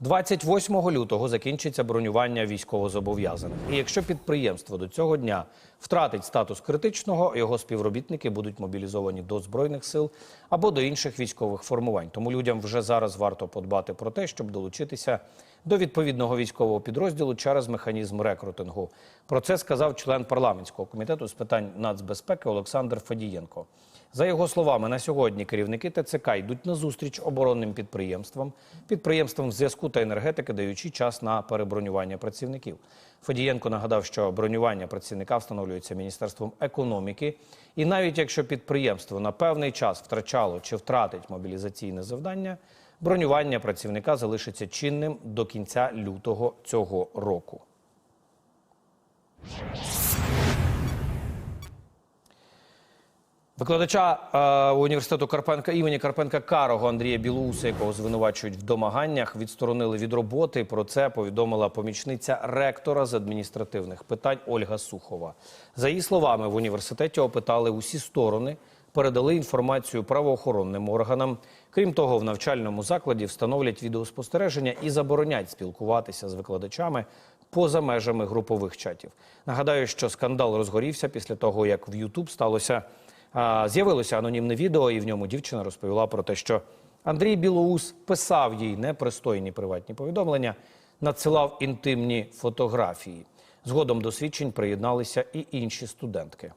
28 лютого закінчиться бронювання військовозобов'язаних. І якщо підприємство до цього дня втратить статус критичного, його співробітники будуть мобілізовані до збройних сил або до інших військових формувань. Тому людям вже зараз варто подбати про те, щоб долучитися до відповідного військового підрозділу через механізм рекрутингу. Про це сказав член парламентського комітету з питань нацбезпеки Олександр Фадієнко. За його словами, на сьогодні керівники ТЦК йдуть на зустріч оборонним підприємствам, підприємствам зв'язку та енергетики, даючи час на перебронювання працівників. Фадієнко нагадав, що бронювання працівника встановлюється Міністерством економіки. І навіть якщо підприємство на певний час втрачало чи втратить мобілізаційне завдання, бронювання працівника залишиться чинним до кінця лютого цього року. Викладача е, університету Карпенка імені Карпенка Карого Андрія Білоуса, якого звинувачують в домаганнях, відсторонили від роботи. Про це повідомила помічниця ректора з адміністративних питань Ольга Сухова. За її словами, в університеті опитали усі сторони, передали інформацію правоохоронним органам. Крім того, в навчальному закладі встановлять відеоспостереження і заборонять спілкуватися з викладачами поза межами групових чатів. Нагадаю, що скандал розгорівся після того, як в YouTube сталося. З'явилося анонімне відео, і в ньому дівчина розповіла про те, що Андрій Білоус писав їй непристойні приватні повідомлення, надсилав інтимні фотографії. Згодом до свідчень приєдналися і інші студентки.